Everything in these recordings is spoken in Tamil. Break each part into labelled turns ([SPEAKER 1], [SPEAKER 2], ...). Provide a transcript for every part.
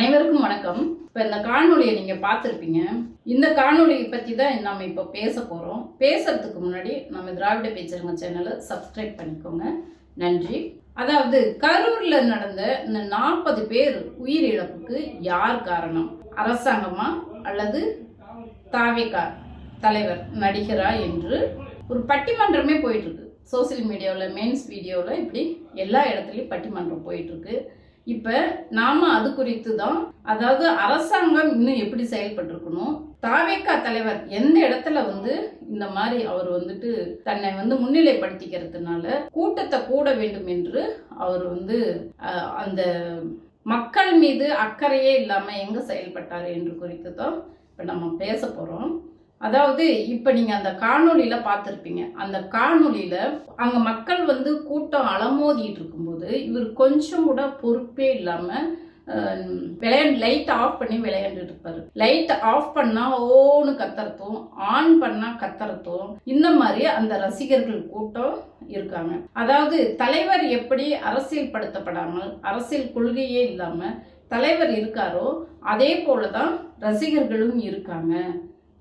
[SPEAKER 1] அனைவருக்கும் வணக்கம். இப்போ இந்த காணொலியை நீங்கள் பார்த்துருப்பீங்க. இந்த காணொலியை பற்றி தான் நம்ம இப்போ பேச போகிறோம் பேசுறதுக்கு முன்னாடி நம்ம திராவிட பேச்சரங்க சேனலை சப்ஸ்கிரைப் பண்ணிக்கோங்க. நன்றி. அதாவது கரூரில் நடந்த இந்த நாற்பது பேர் உயிரிழப்புக்கு யார் காரணம்? அரசாங்கமா அல்லது தாவேகா தலைவர் நடிகரா என்று ஒரு பட்டிமன்றமே போயிட்டுருக்கு சோசியல் மீடியாவில் மெயின்ஸ் வீடியோவில் இப்படி எல்லா இடத்துலையும் பட்டிமன்றம் போயிட்டுருக்கு இப்போ நாம அது குறித்து தான் அதாவது அரசாங்கம் இன்னும் எப்படி செயல்பட்டிருக்கணும்? தாவேக்கா தலைவர் எந்த இடத்துல வந்து இந்த மாதிரி அவர் வந்துட்டு தன்னை வந்து முன்னிலைப்படுத்திக்கிறதுனால கூட்டத்தை கூட வேண்டும் என்று அவர் வந்து அந்த மக்கள் மீது அக்கறையே இல்லாம எங்க செயல்பட்டார் என்று குறித்து தான் இப்போ நம்ம பேச போறோம். அதாவது இப்போ நீங்கள் அந்த காணொளியில் பார்த்துருப்பீங்க. அந்த காணொலியில் அங்கே மக்கள் வந்து கூட்டம் அலமோதிட்டு இருக்கும்போது இவர் கொஞ்சம் கூட பொறுப்பே இல்லாமல் விளையாண்டு லைட் ஆஃப் பண்ணி விளையாண்டுட்டு இருப்பாரு. லைட் ஆஃப் பண்ணா ஓன்னு கத்துறதும் ஆன் பண்ணா கத்துறதும் இந்த மாதிரி அந்த ரசிகர்கள் கூட்டம் இருக்காங்க. அதாவது தலைவர் எப்படி அரசியல் படுத்தப்படாமல் அரசியல் கொள்கையே இல்லாம தலைவர் இருக்காரோ அதே போலதான் ரசிகர்களும் இருக்காங்க.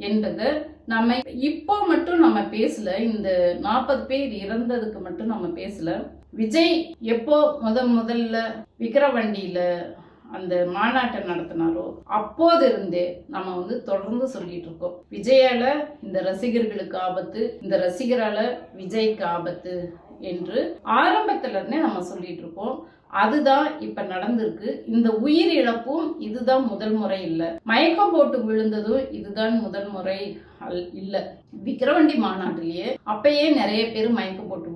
[SPEAKER 1] என்றதை நம்ம இப்போ மட்டும் நம்ம பேசல இந்த நாற்பது பேர் இறந்ததுக்கு மட்டும் நம்ம பேசல. விஜய் எப்போ முதல் முதல்ல விக்கிரவண்டியில அந்த மாநாட்டை நடத்தினாரோ அப்போது இருந்தே நம்ம வந்து தொடர்ந்து சொல்லிட்டு இருக்கோம். விஜயால இந்த ரசிகர்களுக்கு ஆபத்து இந்த ரசிகரால விஜய்க்கு ஆபத்து என்று ஆரம்பத்துல இருந்தே நம்ம சொல்லிட்டு இருக்கோம். அதுதான் இப்ப நடந்திருக்கு. இந்த உயிர் இழப்பும் இதுதான் முதல் முறை இல்லை. மயக்கம் போட்டு விழுந்ததும் இதுதான் முதல் முறை அல்- இல்ல. விக்கிரவண்டி மாநாட்டிலேயே அப்பயே நிறைய பேர் மயக்கம் போட்டு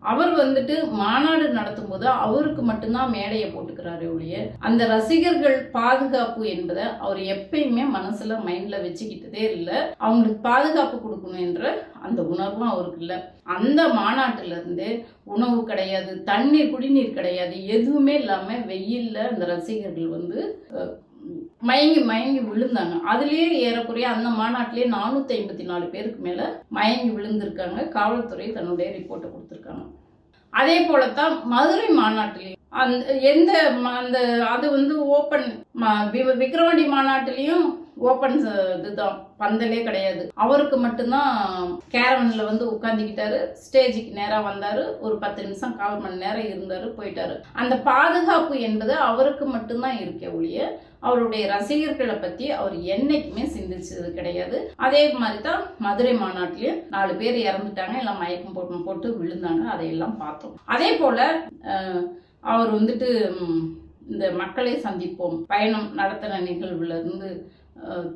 [SPEAKER 1] அவர் வந்துட்டு மாநாடு நடத்தும் போது அவருக்கு மட்டும்தான் மேடையை போட்டுக்கிறாரு ஒழிய அந்த ரசிகர்கள் பாதுகாப்பு என்பதை அவர் எப்பயுமே மனசுல மைண்ட்ல வச்சுக்கிட்டதே இல்லை. அவங்களுக்கு பாதுகாப்பு கொடுக்கணும் என்ற அந்த உணர்வும் அவருக்கு இல்லை. அந்த மாநாட்டுல இருந்து உணவு கிடையாது தண்ணீர் குடிநீர் கிடையாது எதுவுமே இல்லாம வெயில்ல அந்த ரசிகர்கள் வந்து மயங்கி மயங்கி விழுந்தாங்க. அதுலேயே ஏறக்குறைய அந்த மாநாட்டிலேயே நானூத்தி ஐம்பத்தி நாலு பேருக்கு மேல மயங்கி விழுந்திருக்காங்க. காவல்துறை தன்னுடைய ரிப்போர்ட்டை கொடுத்துருக்காங்க. அதே போலத்தான் மதுரை மாநாட்டிலையும் அந்த எந்த அந்த அது வந்து ஓப்பன் விக்ரவாண்டி மாநாட்டிலையும் ஓப்பன் இதுதான். பந்தலே கிடையாது. அவருக்கு மட்டும்தான் கேரவன்ல வந்து உட்காந்துக்கிட்டாரு ஸ்டேஜுக்கு நேரா வந்தாரு. ஒரு பத்து நிமிஷம் கால் மணி நேரம் இருந்தாரு போயிட்டாரு. அந்த பாதுகாப்பு என்பது அவருக்கு மட்டும்தான் இருக்கே ஒழிய அவருடைய ரசிகர்களை பத்தி அவர் என்னைக்குமே சிந்திச்சது கிடையாது. அதே மாதிரி தான் மதுரை மாநாட்டிலையும் நாலு பேர் இறந்துட்டாங்க. எல்லாம் மயக்கம் போட்டு போட்டு விழுந்தாங்க. அதையெல்லாம் பார்த்தோம். அதே போல அவர் வந்துட்டு இந்த மக்களை சந்திப்போம். பயணம் நடத்தின நிகழ்வுல இருந்து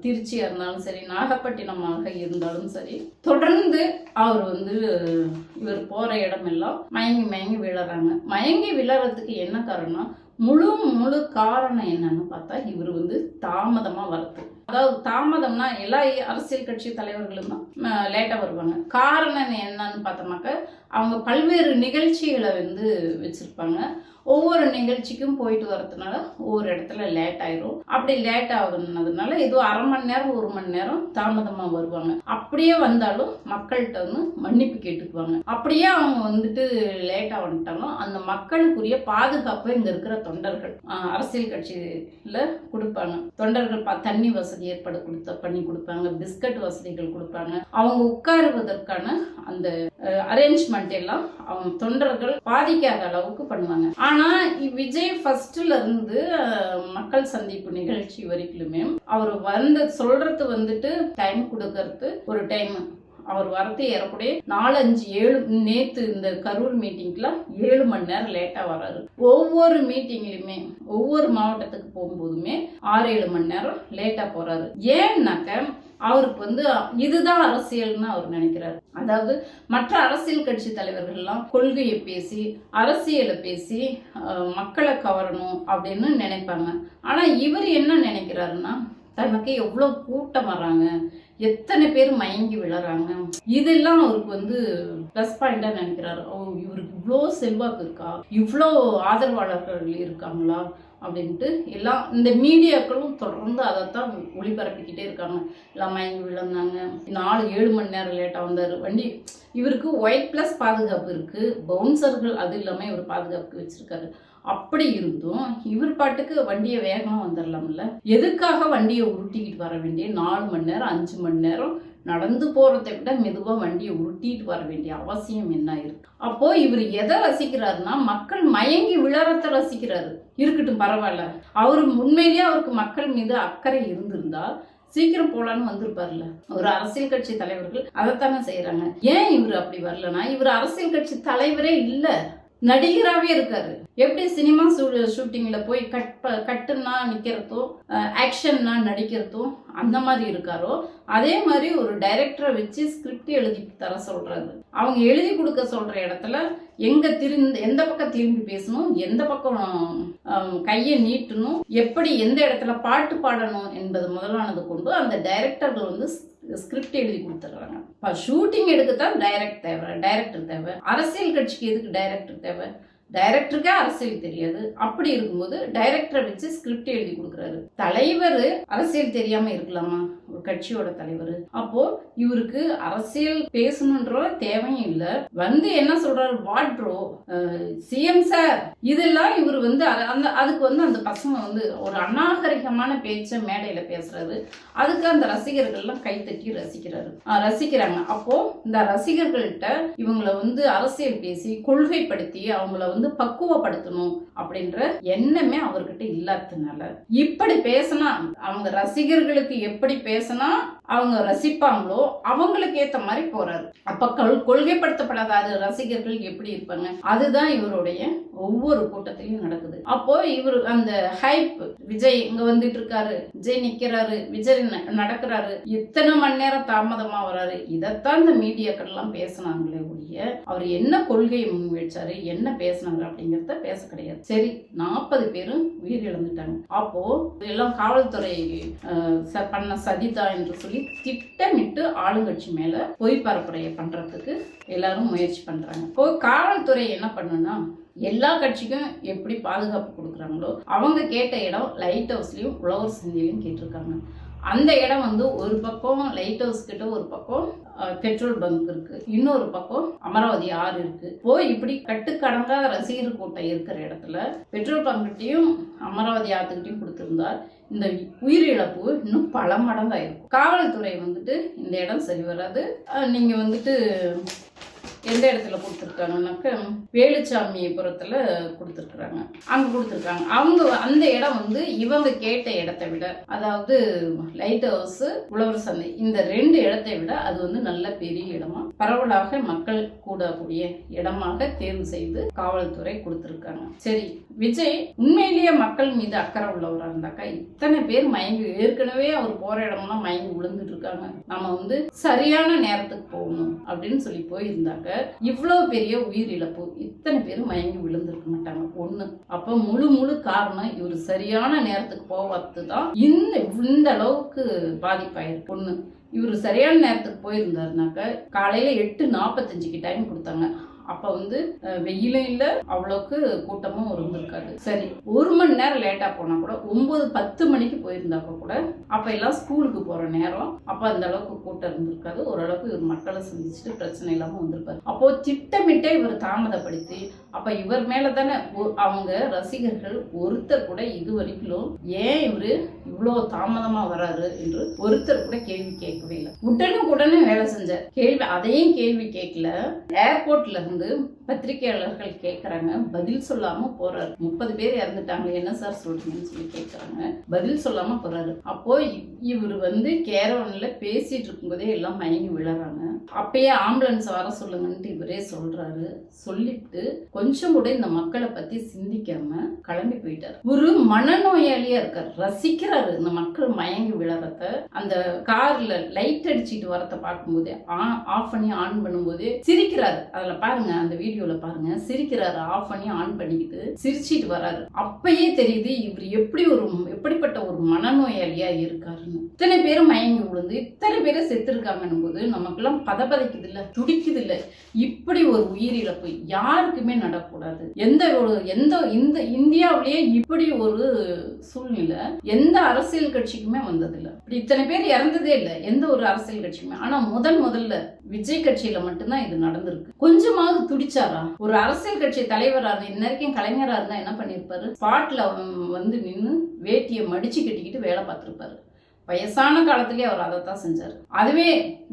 [SPEAKER 1] திருச்சியாக இருந்தாலும் சரி நாகப்பட்டினமாக இருந்தாலும் சரி தொடர்ந்து அவர் வந்து இவர் போகிற இடமெல்லாம் மயங்கி மயங்கி விழறாங்க. மயங்கி விழறதுக்கு என்ன காரணம்? முழு முழு காரணம் என்னன்னு பார்த்தா இவர் வந்து தாமதமாக வரது அதாவது தாமதம்னா எல்லா அரசியல் கட்சி தலைவர்களும் தான் லேட்டாக வருவாங்க. காரணம் என்னன்னு பார்த்தோம்னாக்க அவங்க பல்வேறு நிகழ்ச்சிகளை வந்து வச்சுருப்பாங்க. ஒவ்வொரு நிகழ்ச்சிக்கும் போயிட்டு வரதுனால ஒவ்வொரு இடத்துல லேட் ஆயிரும். அப்படி லேட் ஆகுனதுனால ஏதோ அரை மணி நேரம் ஒரு மணி நேரம் தாமதமா வருவாங்க. அப்படியே வந்தாலும் மக்கள்கிட்ட வந்து மன்னிப்பு கேட்டுக்குவாங்க. அப்படியே அவங்க வந்துட்டு லேட்டா வந்துட்டாலும் அந்த மக்களுக்குரிய பாதுகாப்பு இங்க இருக்கிற தொண்டர்கள் அரசியல் கட்சியில கொடுப்பாங்க. தொண்டர்கள் தண்ணி வசதி ஏற்பாடு கொடுத்த பண்ணி கொடுப்பாங்க. பிஸ்கட் வசதிகள் கொடுப்பாங்க. அவங்க உட்காருவதற்கான அந்த அரேஞ்ச்மெண்ட் எல்லாம் அவங்க தொண்டர்கள் பாதிக்காத அளவுக்கு பண்ணுவாங்க. ஆனா விஜய் ஃபர்ஸ்ட்ல இருந்து மக்கள் சந்திப்பு நிகழ்ச்சி வரைக்குமே அவர் வந்து சொல்றது வந்துட்டு டைம் கொடுக்கறது ஒரு டைம் அவர் வரத்து ஏறக்கூடிய நாலஞ்சு ஏழு நேத்து இந்த கரூர் மீட்டிங்ல ஏழு மணி நேரம் லேட்டா வராரு. ஒவ்வொரு மீட்டிங்லயுமே ஒவ்வொரு மாவட்டத்துக்கு போகும்போதுமே ஆறு ஏழு மணி நேரம் லேட்டா போறாரு. ஏன்னாக்க அவருக்கு வந்து இதுதான் அரசியல்னு அவர் நினைக்கிறாரு. அதாவது மற்ற அரசியல் கட்சி தலைவர்கள்லாம் கொள்கையை பேசி அரசியலை பேசி மக்களை கவரணும் அப்படின்னு நினைப்பாங்க. ஆனா இவர் என்ன நினைக்கிறாருன்னா தனக்கு எவ்வளோ கூட்டம் வர்றாங்க எத்தனை பேர் மயங்கி விழறாங்க. இதெல்லாம் அவருக்கு வந்து ப்ளஸ் பாயிண்டா நினைக்கிறாரு. ஓ இவருக்கு இவ்வளோ செல்வாக்கு இருக்கா? இவ்வளோ ஆதரவாளர்கள் இருக்காங்களா? அப்படின்ட்டு எல்லாம் இந்த மீடியாக்களும் தொடர்ந்து அதைத்தான் ஒளிபரப்பிக்கிட்டே இருக்காங்க. எல்லாம் மயங்கி விழுந்தாங்க. நாலு ஏழு மணி நேரம் லேட்டாக வந்தார். வண்டி இவருக்கு ஒயிட் ப்ளஸ் பாதுகாப்பு இருக்குது பவுன்சர்கள் அது இல்லாமல் இவர் பாதுகாப்பு வச்சுருக்காரு. அப்படி இருந்தும் இவர் பாட்டுக்கு வண்டியை வேகமாக வந்துடலாம்ல எதுக்காக வண்டியை உருட்டிக்கிட்டு வர வேண்டிய நாலு மணி நேரம் அஞ்சு மணி நேரம் நடந்து போறதை விட மெதுவா வண்டியை உருட்டிட்டு வர வேண்டிய அவசியம் என்ன இருக்கு? அப்போ இவர் எதை ரசிக்கிறாருன்னா மக்கள் மயங்கி விழறத ரசிக்கிறாரு. இருக்கட்டும் பரவாயில்ல. அவர் உண்மையிலேயே அவருக்கு மக்கள் மீது அக்கறை இருந்திருந்தா சீக்கிரம் போலான்னு வந்திருப்பார்ல ஒரு அரசியல் கட்சி தலைவர்கள் அதைத்தானே செய்யறாங்க ஏன் இவர் அப்படி வரலன்னா இவர் அரசியல் கட்சி தலைவரே இல்லை. நடிகராகவே இருக்காரு. எப்படி சினிமா ஷூட்டிங்ல போய் கட் ப- கட்டுன்னா நிக்கிறதும் ஆக்ஷன்னா நடிக்கிறதும் அந்த மாதிரி இருக்காரோ அதே மாதிரி ஒரு டைரக்டரை வச்சு ஸ்கிரிப்ட் எழுதி தர சொல்றாரு. அவங்க எழுதி கொடுக்க சொல்ற இடத்துல எங்க திருந்து எந்த பக்கம் திரும்பி பேசணும் எந்த பக்கம் கையை நீட்டணும் எப்படி எந்த இடத்துல பாட்டு பாடணும் என்பது முதலானது கொண்டு அந்த டைரக்டர்கள் வந்து ஸ்கிரிப்ட் எழுதி கொடுத்துட்றாங்க. இப்போ ஷூட்டிங் எடுக்க தான் டைரக்ட் தேவை டைரக்டர் தேவை. அரசியல் கட்சிக்கு எதுக்கு டைரக்டர் தேவை? டைரக்டருக்கே அரசியல் தெரியாது. அப்படி இருக்கும்போது டைரக்டரை வச்சு ஸ்கிரிப்ட் எழுதி கொடுக்குறாரு. தலைவர் அரசியல் தெரியாம இருக்கலாமா? ஒரு கட்சியோட தலைவர். அப்போ இவருக்கு அரசியல் பேசணுன்ற தேவையும் இல்லை. வந்து என்ன சொல்றாரு? வாட் ப்ரோ சிஎம் சார் இதெல்லாம் இவர் வந்து அந்த அதுக்கு வந்து அந்த பசங்க வந்து ஒரு அநாகரிகமான பேச்சை மேடையில பேசுறாரு. அதுக்கு அந்த ரசிகர்கள்லாம் கைத்தட்டி ரசிக்கிறாரு. ரசிக்கிறாங்க. அப்போ இந்த ரசிகர்கள்ட்ட இவங்களை வந்து அரசியல் பேசி கொள்கைப்படுத்தி அவங்கள வந்து வந்து பக்குவப்படுத்தணும் அப்படின்ற எண்ணமே அவர்கிட்ட இல்லாததுனால. இப்படி பேசினா அவங்க ரசிகர்களுக்கு எப்படி பேசினா அவங்க ரசிப்பாங்களோ அவங்களுக்கு ஏத்த மாதிரி போறாரு. அப்ப கொள் கொள்கைப்படுத்தப்படாத ரசிகர்கள் எப்படி இருப்பாங்க? அதுதான் இவருடைய ஒவ்வொரு கூட்டத்திலையும் நடக்குது. அப்போ இவர் அந்த ஹைப் விஜய் இங்க வந்துட்டு இருக்காரு விஜய் நிக்கிறாரு விஜய் ந- நடக்கிறாரு இத்தனை மணி நேரம் தாமதமா வராரு இதைத்தான் இந்த மீடியாக்கள் எல்லாம் பேசினாங்களே ஒழிய அவர் என்ன கொள்கையை முன் வச்சாரு என்ன பேசினாரு அப்படிங்கறத பேச கிடையாது. சரி நாற்பது பேரும் உயிர் இழந்துட்டாங்க அப்போ எல்லாம் காவல்துறை ச- பண்ண சதிதா என்று சொல்லி திட்டமிட்டு ஆளுங்கட்சி மேல பொய் பரப்புரையை பண்றதுக்கு எல்லாரும் முயற்சி பண்றாங்க. இப்போ காவல்துறை என்ன பண்ணுன்னா எல்லா கட்சிக்கும் எப்படி பாதுகாப்பு கொடுக்குறாங்களோ அவங்க கேட்ட இடம் லைட் ஹவுஸ்லயும் உழவர் சந்தையிலும் கேட்டிருக்காங்க. அந்த இடம் வந்து ஒரு பக்கம் லைட் ஹவுஸ் கிட்ட ஒரு பக்கம் பெட்ரோல் பங்க் இருக்கு. இன்னொரு பக்கம் அமராவதி ஆறு இருக்கு. போய் இப்படி கட்டுக்கடங்காத ரசிகர் கூட்டம் இருக்கிற இடத்துல பெட்ரோல் பங்க்கிட்டையும் அமராவதி ஆத்துக்கிட்டையும் கொடுத்திருந்தார். இந்த உயிரிழப்பு இன்னும் பல மடங்காயிருக்கும். காவல்துறை வந்துட்டு இந்த இடம் சரி வராது. நீங்கள் நீங்க வந்துட்டு எந்த இடத்துல கொடுத்துருக்காங்கனாக்க வேலுச்சாமிபுரத்தில் கொடுத்துருக்குறாங்க. அங்கே கொடுத்துருக்காங்க. அவங்க அந்த இடம் வந்து இவங்க கேட்ட இடத்தை விட அதாவது லைட் ஹவுஸ் உழவர் சந்தை இந்த ரெண்டு இடத்தை விட அது வந்து நல்ல பெரிய இடமா பரவலாக மக்கள் கூடக்கூடிய இடமாக தேர்வு செய்து காவல்துறை கொடுத்துருக்காங்க. சரி விஜய் உண்மையிலேயே மக்கள் மீது அக்கறை உள்ளவராக இருந்தாக்கா இத்தனை பேர் மயங்கி ஏற்கனவே அவர் போற இடம்லாம் மயங்கி விழுந்துட்டு இருக்காங்க. நம்ம வந்து சரியான நேரத்துக்கு போகணும் அப்படின்னு சொல்லி போயிருந்தாக்க இவ்வளவு பெரிய உயிரிழப்பு இத்தனை பேர் மயங்கி விழுந்திருக்க மாட்டாங்க. ஒண்ணு. அப்ப முழு முழு காரணம் இவர் சரியான நேரத்துக்கு போவது தான் இந்த இந்த அளவுக்கு பாதிப்பாயிருக்கு. ஒண்ணு. இவர் சரியான நேரத்துக்கு போயிருந்தாருனாக்க காலையில எட்டு நாற்பத்தஞ்சுக்கு டைம் கொடுத்தாங்க. அப்ப வந்து வெயிலும் இல்ல அவ்வளவுக்கு கூட்டமும் இருந்திருக்காது. சரி ஒரு மணி நேரம் லேட்டா போனா கூட ஒன்பது பத்து மணிக்கு போயிருந்தாப்ப கூட அப்ப எல்லாம் ஸ்கூலுக்கு போற நேரம் அப்ப அந்த அளவுக்கு கூட்டம் இருந்திருக்காது. ஓரளவுக்கு இவர் மக்களை சந்திச்சுட்டு பிரச்சனை இல்லாம வந்திருப்பாரு. அப்போ திட்டமிட்டே இவர் தாமதப்படுத்தி அப்ப இவர் மேலே தானே அவங்க ரசிகர்கள் ஒருத்தர் கூட இது வரைக்கும் ஏன் இவரு இவ்வளவு தாமதமா வராரு என்று ஒருத்தர் கூட கேள்வி கேட்கவே இல்லை. உடனுக்குடனே வேலை செஞ்சார். கேள்வி அதையும் கேள்வி கேட்கல. ஏர்போர்ட்ல இருந்து பத்திரிகையாளர்கள் கேட்கறாங்க பதில் சொல்லாம போறாரு. முப்பது பேர் இறந்துட்டாங்க. என்ன சார் சொல்றீங்கன்னு சொல்லி கேட்கறாங்க பதில் சொல்லாம போறாரு. அப்போ இவர் வந்து கேரவன்ல பேசிட்டு இருக்கும்போதே எல்லாம் மயங்கி விழறாங்க. அப்பயே ஆம்புலன்ஸ் வர சொல்லுங்கன்ட்டு இவரே சொல்றாரு. சொல்லிட்டு கொஞ்சம் கூட இந்த மக்களை பத்தி சிந்திக்காம கிளம்பி போயிட்டாரு. ஒரு மனநோயாளியா இருக்கார். ரசிக்கிறாரு. இந்த மக்கள் மயங்கி விழறத. அந்த கார்ல லைட் அடிச்சிட்டு வரத பார்க்கும்போதே ஆஃப் பண்ணி ஆன் பண்ணும்போதே சிரிக்கிறாரு. அதுல பாருங்க அந்த வீடியோல பாருங்க. சிரிக்கிறாரு ஆஃப் பண்ணி ஆன் பண்ணிக்கிட்டு சிரிச்சிட்டு வராரு. அப்பயே தெரியுது இவர் எப்படி ஒரு எப்படிப்பட்ட ஒரு மனநோயாளியா இருக்காருன்னு. இத்தனை பேரும் மயங்கி விழுந்து இத்தனை பேரும் செத்துருக்காங்கன்னும் போது நமக்கெல்லாம் பதபதைக்குது இல்லை துடிக்குது இல்லை இப்படி ஒரு உயிரிழப்பு யாருக்குமே நடக்கூடாது எந்த ஒரு எந்த இந்த இந்தியாவிலேயே இப்படி ஒரு சூழ்நிலை எந்த அரசியல் கட்சிக்குமே வந்ததில்லை. இப்படி இத்தனை பேர் இறந்ததே இல்லை எந்த ஒரு அரசியல் கட்சிக்குமே. ஆனா முதல் முதல்ல விஜய் கட்சியில மட்டும்தான் இது நடந்திருக்கு. கொஞ்சமாவது துடிச்சாரா? ஒரு அரசியல் கட்சி தலைவரா இருந்தா இன்ன வரைக்கும் கலைஞரா இருந்தா என்ன பண்ணிருப்பாரு? ஸ்பாட்ல வந்து நின்று வேட்டியை மடிச்சு கட்டிக்கிட்டு வேலை பார்த்திருப்பாரு. வயசான காலத்திலேயே அவர் அதை தான் செஞ்சார். அதுவே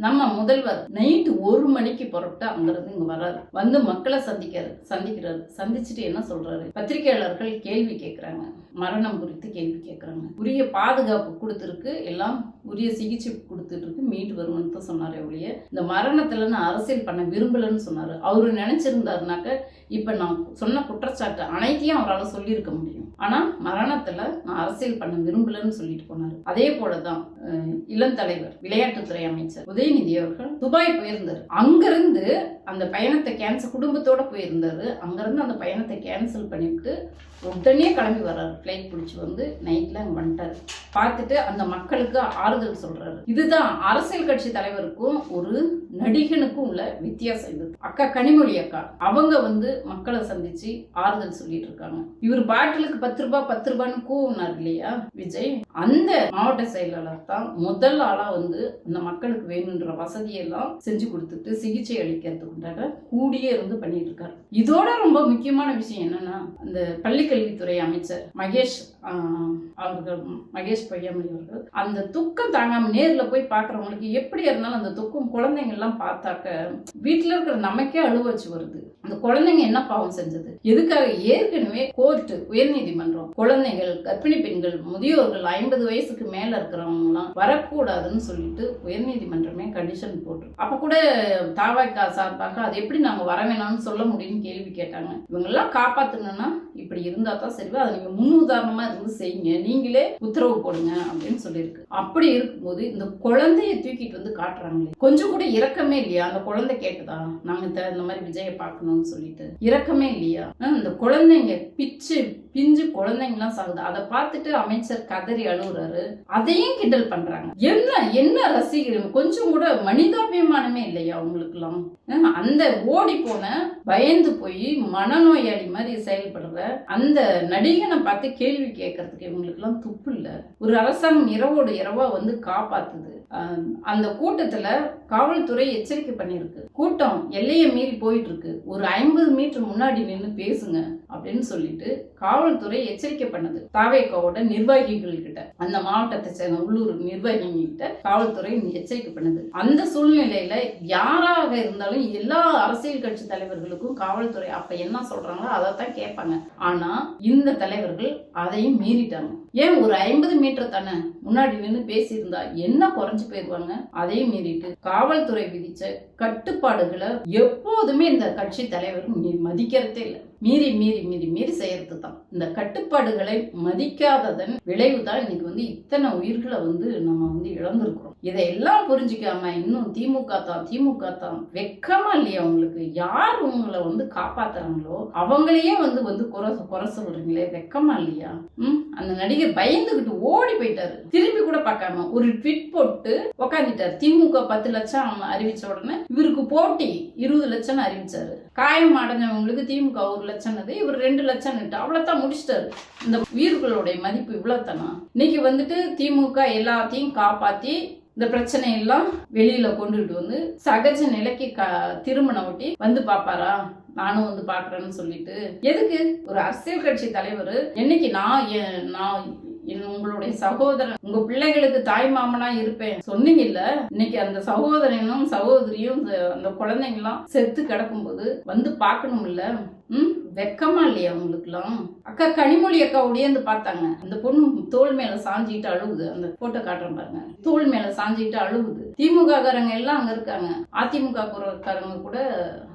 [SPEAKER 1] நம்ம முதல்வர் நைட்டு ஒரு மணிக்கு புறப்பட்டு அங்கிருந்து இங்க வர்றாரு வந்து மக்களை சந்திக்கிறார் சந்திக்கிறாரு. சந்திச்சுட்டு என்ன சொல்றாரு? பத்திரிகையாளர்கள் கேள்வி கேட்கிறாங்க மரணம் குறித்து கேள்வி கேட்கிறாங்க உரிய பாதுகாப்பு கொடுத்துருக்கு. எல்லாம் உரிய சிகிச்சை கொடுத்துட்டு இருக்கு மீண்டு வரும்னு தான் சொன்னார் ஒழிய இந்த மரணத்துல நான் அரசியல் பண்ண விரும்பலன்னு சொன்னாரு. அவரு நினைச்சிருந்தாருனாக்க இப்ப நான் சொன்ன குற்றச்சாட்டு அனைத்தையும் அவரால் சொல்லியிருக்க முடியும். ஆனா மரணத்துல நான் அரசியல் பண்ண விரும்பலன்னு சொல்லிட்டு போனாரு. அதே போலதான் இளம் தலைவர் விளையாட்டுத்துறை அமைச்சர் உதயநிதி அவர்கள் துபாய் போயிருந்தார். அங்கிருந்து அந்த பயணத்தை கேன்சல் குடும்பத்தோட போயிருந்தாரு அங்கேருந்து அந்த பயணத்தை கேன்சல் பண்ணிவிட்டு உடனே கிளம்பி வர்றாரு. ஃப்ளைட் பிடிச்சி வந்து நைட்டில் அங்கே வந்துட்டார். பார்த்துட்டு அந்த மக்களுக்கு ஆறுதல் சொல்கிறாரு இதுதான் அரசியல் கட்சி தலைவருக்கும் ஒரு நடிகனுக்கும் உள்ள வித்தியாசம் இது. அக்கா கனிமொழி அக்கா அவங்க வந்து மக்களை சந்திச்சு ஆறுதல் சொல்லிட்டு இருக்காங்க. இவர் பாட்டிலுக்கு பத்து ரூபாய் பத்து ரூபான்னு கூவுனார் இல்லையா விஜய்? அந்த மாவட்ட செயலாளர் தான் முதல் ஆளாக வந்து அந்த மக்களுக்கு வேணுன்ற வசதியெல்லாம் செஞ்சு கொடுத்துட்டு சிகிச்சை அளிக்கிறதுக்கு அப்படின்றத கூடியே இருந்து பண்ணிட்டு இருக்காரு. இதோட ரொம்ப முக்கியமான விஷயம் என்னன்னா அந்த பள்ளிக்கல்வித்துறை அமைச்சர் மகேஷ் அவர்கள் மகேஷ் பொய்யாமொழி அவர்கள் அந்த துக்கம் தாங்காம நேரில் போய் பார்க்குறவங்களுக்கு எப்படி இருந்தாலும் அந்த துக்கம் குழந்தைங்கள்லாம் பார்த்தாக்க வீட்டில் இருக்கிற நமக்கே அழுவச்சு வருது. அந்த குழந்தைங்க என்ன பாவம் செஞ்சது? எதுக்காக? ஏற்கனவே கோர்ட்டு உயர்நீதிமன்றம் குழந்தைகள் கர்ப்பிணி பெண்கள் முதியோர்கள் ஐம்பது வயசுக்கு மேல இருக்கிறவங்கலாம் வரக்கூடாதுன்னு சொல்லிட்டு உயர்நீதிமன்றமே கண்டிஷன் போட்டு அப்ப கூட தாவாய்க்கா சார்பாக அது எப்படி நாங்க வர வேணாம்னு சொல்ல முடியும்னு கேள்வி கேட்டாங்க. இவங்கெல்லாம் காப்பாத்தணும்னா இப்படி இருந்தா தான் சரிவா? அதை நீங்க முன்னுதாரணமா இருந்து செய்யுங்க. நீங்களே உத்தரவு போடுங்க அப்படின்னு சொல்லியிருக்கு. அப்படி இருக்கும்போது இந்த குழந்தைய தூக்கிட்டு வந்து காட்டுறாங்களே. கொஞ்சம் கூட இறக்கமே இல்லையா? அந்த குழந்தை கேட்டதா? நாங்க இந்த மாதிரி விஜயை பார்க்கணும்னு சொல்லிட்டு. இறக்கமே இல்லையா? ஆஹ் இந்த குழந்தைங்க பிச்சு பிஞ்சு குழந்தைங்கலாம் சாகுது. அதை பார்த்துட்டு அமைச்சர் கதறி அழுகுறாரு அதையும் கிண்டல் பண்றாங்க. என்ன என்ன ரசிகர்கள் கொஞ்சம் கூட மனிதாபிமானமே இல்லையா அவங்களுக்குலாம் அந்த ஓடி போன பயந்து போய் மனநோயாளி மாதிரி செயல்படுற அந்த நடிகனை பார்த்து கேள்வி கேட்கறதுக்கு இவங்களுக்குலாம் துப்பு இல்ல. ஒரு அரசாங்கம் இரவோடு இரவா வந்து காப்பாத்துது. அந்த கூட்டத்துல காவல்துறை எச்சரிக்கை பண்ணிருக்கு கூட்டம் எல்லையை மீறி போயிட்டு இருக்கு ஒரு ஐம்பது மீட்டர் முன்னாடி நின்று பேசுங்க அப்படின்னு சொல்லிட்டு காவல்துறை எச்சரிக்கை பண்ணது. தாவேக்காவோட நிர்வாகிகள் கிட்ட அந்த மாவட்டத்தை சேர்ந்த உள்ளூர் நிர்வாகிகள் கிட்ட காவல்துறை எச்சரிக்கை பண்ணுது. அந்த சூழ்நிலையில யாராக இருந்தாலும் எல்லா அரசியல் கட்சி தலைவர்களுக்கும் காவல்துறை அப்ப என்ன சொல்றாங்களோ அதை தான் கேட்பாங்க. ஆனா இந்த தலைவர்கள் அதையும் மீறிட்டாங்க. ஏன் ஒரு ஐம்பது மீட்டர் தானே முன்னாடி நின்று பேசியிருந்தா என்ன குறைஞ்ச போயிருவாங்க. அதையும் மீறிட்டு காவல்துறை விதிச்ச கட்டுப்பாடுகளை எப்போதுமே இந்த கட்சி தலைவர் மதிக்கிறதே இல்லை. மீறி மீறி மீறி மீறி செய்யறது தான் இந்த கட்டுப்பாடுகளை மதிக்காததன் விளைவு தான் இன்னைக்கு வந்து இத்தனை உயிர்களை வந்து நம்ம வந்து இழந்திருக்கிறோம். இதையெல்லாம் புரிஞ்சுக்காம இன்னும் திமுக தான் திமுக தான் வெக்கமா இல்லையா உங்களுக்கு? யார் உங்களை வந்து காப்பாத்துறாங்களோ அவங்களையே வந்து வந்து குறை குறை சொல்றீங்களே? வெக்கமா இல்லையா? ம்? அந்த நடிகர் பயந்துகிட்டு ஓடி போயிட்டாரு. திரும்பி கூட பார்க்காம ஒரு ட்விட் போட்டு உக்காந்துட்டாரு. திமுக பத்து லட்சம் அறிவிச்ச உடனே இவருக்கு போட்டி இருபது லட்சம் அறிவிச்சாரு. காயம் அடைஞ்சவங்களுக்கு திமுக ஒரு லட்சம்னது இவர் ரெண்டு லட்சம் அவ்வளோத்தான் முடிச்சிட்டாரு. இந்த உயிர்களுடைய மதிப்பு இவ்வளோத்தனா இன்னைக்கு வந்துட்டு திமுக எல்லாத்தையும் காப்பாற்றி இந்த பிரச்சனை எல்லாம் வெளியில கொண்டுட்டு வந்து சகஜ நிலைக்கு க திருமணம் ஒட்டி வந்து பாப்பாரா நானும் வந்து பாக்குறேன்னு சொல்லிட்டு. எதுக்கு? ஒரு அரசியல் கட்சி தலைவர் என்னைக்கு நான் நான் உங்களுடைய சகோதரன் உங்க பிள்ளைகளுக்கு தாய் மாமனா இருப்பேன். சொன்னீங்கல்ல இன்னைக்கு அந்த சகோதரனும் சகோதரியும் அந்த குழந்தைங்கலாம் செத்து கிடக்கும்போது வந்து பார்க்கணும்ல? ம்? வெக்கமா இல்லையா உங்களுக்குலாம் அக்கா கனிமொழி அக்கா உடையந்து பார்த்தாங்க. அந்த பொண்ணு தோள் மேல சாஞ்சிட்டு அழுகுது அந்த போட்டோ காட்டுறேன் பாருங்க. தோள் மேல சாஞ்சிட்டு அழுகுது திமுக காரங்க எல்லாம் அங்க இருக்காங்க. அதிமுக காரங்க கூட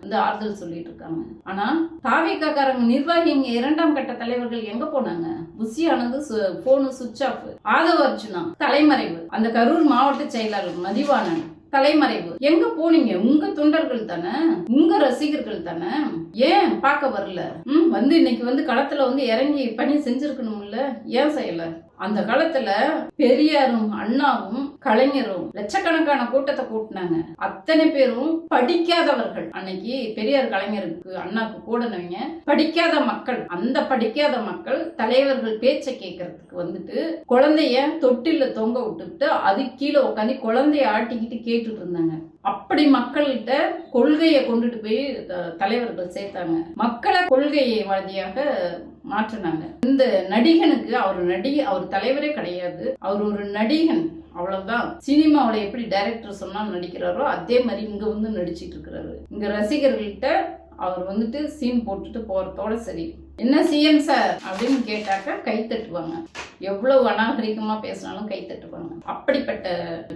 [SPEAKER 1] வந்து ஆறுதல் சொல்லிட்டு இருக்காங்க. ஆனா தாவேக்கா நிர்வாகிங்க இரண்டாம் கட்ட தலைவர்கள் எங்க போனாங்க? புசியானது போனு சுவிட்ச் ஆஃப் ஆதவ அர்ஜுனா தலைமறைவு. அந்த கரூர் மாவட்ட செயலாளர் மதிவானன் தலைமறைவு. எங்க போனீங்க? உங்க தொண்டர்கள் தானே? உங்க ரசிகர்கள் தானே? ஏன் பார்க்க வரல? ம் வந்து இன்னைக்கு வந்து களத்துல வந்து இறங்கி பணி செஞ்சிருக்கணும்ல ஏன் செய்யல? அந்த காலத்துல பெரியாரும் அண்ணாவும் கலைஞரும் லட்சக்கணக்கான கூட்டத்தை கூட்டினாங்க. அத்தனை பேரும் படிக்காதவர்கள். அன்னைக்கு பெரியார் கலைஞருக்கு அண்ணாக்கு கூடனவங்க படிக்காத மக்கள். அந்த படிக்காத மக்கள் தலைவர்கள் பேச்சை கேட்கறதுக்கு வந்துட்டு குழந்தைய தொட்டில தொங்க விட்டுட்டு அது கீழே உட்காந்து குழந்தைய ஆட்டிக்கிட்டு கேட்டுட்டு இருந்தாங்க. அப்படி மக்கள்கிட்ட கொள்கையை கொண்டுட்டு போய் தலைவர்கள் சேர்த்தாங்க. மக்களை கொள்கைவாதியாக மாற்றினாங்க. இந்த நடிகனுக்கு அவர் நடி அவர் தலைவரே கிடையாது. அவர் ஒரு நடிகன். அவ்வளவுதான். சினிமாவில் எப்படி டைரக்டர் சொன்னால் நடிக்கிறாரோ அதே மாதிரி இங்க வந்து நடிச்சிட்டு இருக்கிறாரு. இங்க ரசிகர்கள்கிட்ட அவர் வந்துட்டு சீன் போட்டுட்டு போறதோட சரி. என்ன சிஎம் சார்? அப்படின்னு கேட்டாக்க கை தட்டுவாங்க. எவ்வளவு அநாகரிகமா பேசினாலும் கை தட்டுவாங்க. அப்படிப்பட்ட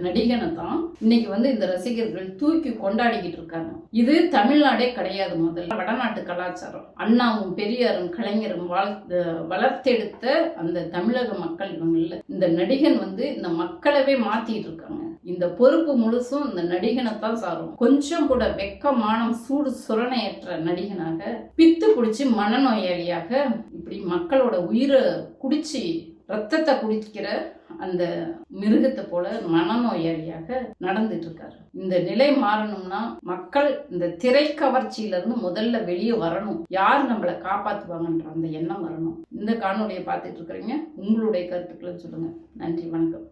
[SPEAKER 1] நடிகனை தான் இன்னைக்கு வந்து இந்த ரசிகர்கள் தூக்கி கொண்டாடிக்கிட்டு இருக்காங்க. இது தமிழ்நாடே கிடையாது முதல்ல. வடநாட்டு கலாச்சாரம். அண்ணாவும் பெரியாரும் கலைஞரும் வாழ்த்து வளர்த்தெடுத்த அந்த தமிழக மக்கள் இவங்க இந்த நடிகன் வந்து இந்த மக்களவே மாத்திட்டு இருக்காங்க. இந்த பொறுப்பு முழுசும் இந்த நடிகனை தான் சாரும். கொஞ்சம் கூட வெக்கமானம் சூடு சுரணையற்ற நடிகனாக பித்து குடிச்சு மனநோயாளியாக இப்படி மக்களோட உயிரை குடிச்சு ரத்தத்தை குடிக்கிற அந்த மிருகத்தை போல மனநோயாளியாக நடந்துட்டு இருக்காரு இந்த நிலை மாறணும்னா மக்கள் இந்த திரை கவர்ச்சியில இருந்து முதல்ல வெளியே வரணும். யார் நம்மளை காப்பாத்துவாங்கன்ற அந்த எண்ணம் வரணும். இந்த காணொலியை பார்த்துட்டு இருக்கிறீங்க. உங்களுடைய கருத்துக்களை சொல்லுங்க. நன்றி வணக்கம்.